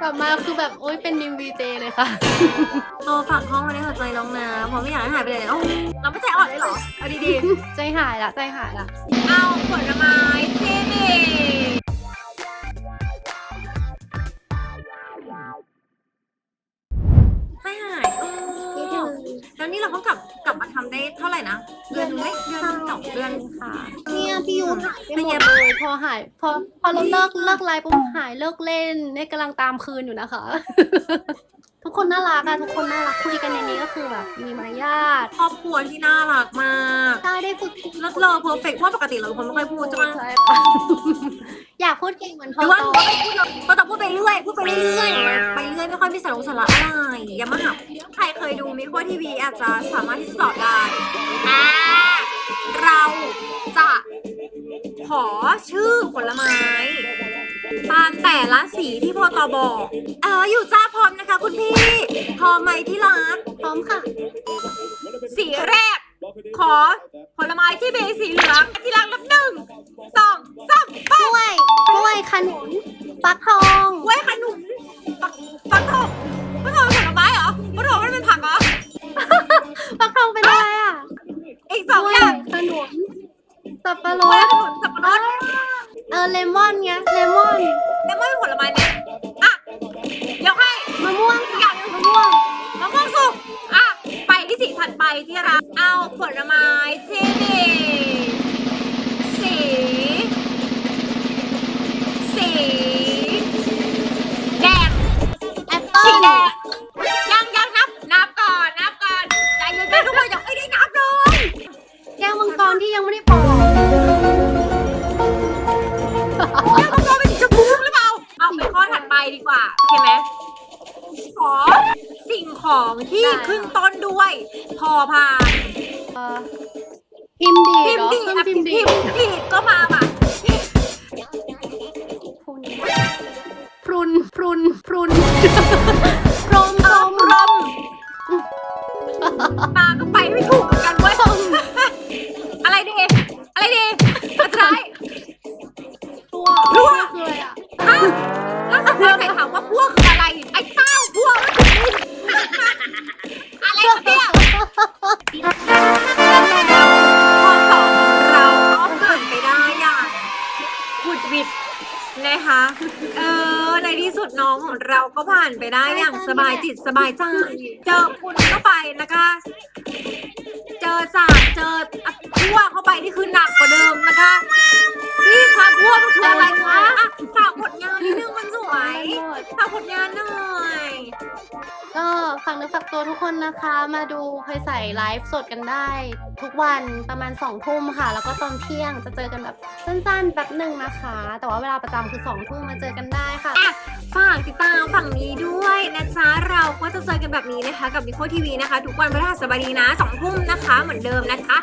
กลับมาคือแบบโอ๊ยเป็นนิววีเจเลยค่ะโตฝากห้องไว้ในหัวใจน้องนะเพราะไม่อยากให้หายไปไหนโอ้เราไม่ใจอ่อนเลยเหรอเอาดีใจหายละใจหายละ ๆ เอาผลไม้ที่ แล้วนี่เราก็กลับกลับมาทำได้เท่าไหร่นะเดือนนึงไหมเดือนนึงสองเดือน ค่ะเนี่ยพี่ยูหายไปเป็นหมไงดเลย พอหายพอพอเราเลิกเลิกไลฟ์ปุ๊บหายเลิกเล่นเนี่ยกำลังตามคืนอยู่นะคะ ทุกคนน่ารักอะทุกคนน่ารักคุยกันในนี้ก็คือแบบ มีมารยาทครอบครัวที่น่ารักมากใช่ได้ฝึกเลิศเลอเพอร์เฟกต์เพราะปกติเราเป็นคนไม่ค่อยพูดใช่ไหมใช่ค่ะอยากพูดเก่งเหมือนหพ่อรือว่าโตหนูก็ไม่พูดหรอกก็ต้องพูดไปเรื่อยพูดไปเรื่อยๆไปเรื่อยไม่ค่อยมีสาระสาระอะไรอย่ามาหับ ใครเคยดูมิโคทีวีอาจจะสามารถที่จะตอบได้อ่าเราจะขอชื่อผลไม้ ตามแต่ละสีที่พอตอบอก เอออยู่จ้าพร้อมนะคะคุณพี่ พร้อมไหมที่รักพร้อมค่ะ สีแรก ขอผลไม้ที่มีสีเหลืองที่รักนับหนึ่งสองสามกล้วยกล้วยขนุนฟักทอง นุนสับปะรกล้วยดขนุนสับปะรดเออเลมอนไงเลมอนแล้วไม่เป็นผลไม้เนี่ยอะยกให้มะม่วงอีกอย่างหนึงมะม่วงมะม่วงสุกอะไปที่สีถัดไปที่รักเอาผลไม้ที่มีสีสี ดีกว่าโอเคไหมขอสิ่งของที่ขึ้นต้นด้วย พอพาน เอ่อพิมพ์ดีพิดมเหรพ์อดีเครื่องนะพิพิมมพ์พ์ดีดดีก็มาว่ะพรุนพรุนพรุนพรุนพรม วิดนะคะ เออ ในที่สุดน้องของเราก็ผ่านไปได้อย่างสบายจิตสบายใจเจอคุณเข้าไปนะคะ เจอสาดเจอพวเข้าไปนี่คือหนักกว่าเดิมนะคะนี่คะทั่วมันคืออะไรคะอะฝากผลงานนิดนึงมันสวยฝากผลงานหน่อย ก็ฝากเนื้อฝากตัวทุกคนนะคะ มาดูเคยใส่ไลฟ์สดกันได้ ทุกวันประมาณ2องทุ่มค่ะ แล้วก็ตอนเที่ยงจะเจอกันแบบสั้นๆแป๊บหนึ่งนะคะ แต่ว่าเวลาประจำคือ2องทุ่มมาเจอกันได้ค่ะฝากติดตามฝั่งนี้ด้วยนะจ๊ะเราก็จะเจอกันแบบนี้นะคะ กับนิโคทีวีนะคะ ทุกวันพฤหัสบดีนะสองทุ่มนะคะ เหมือนเดิมนะคะ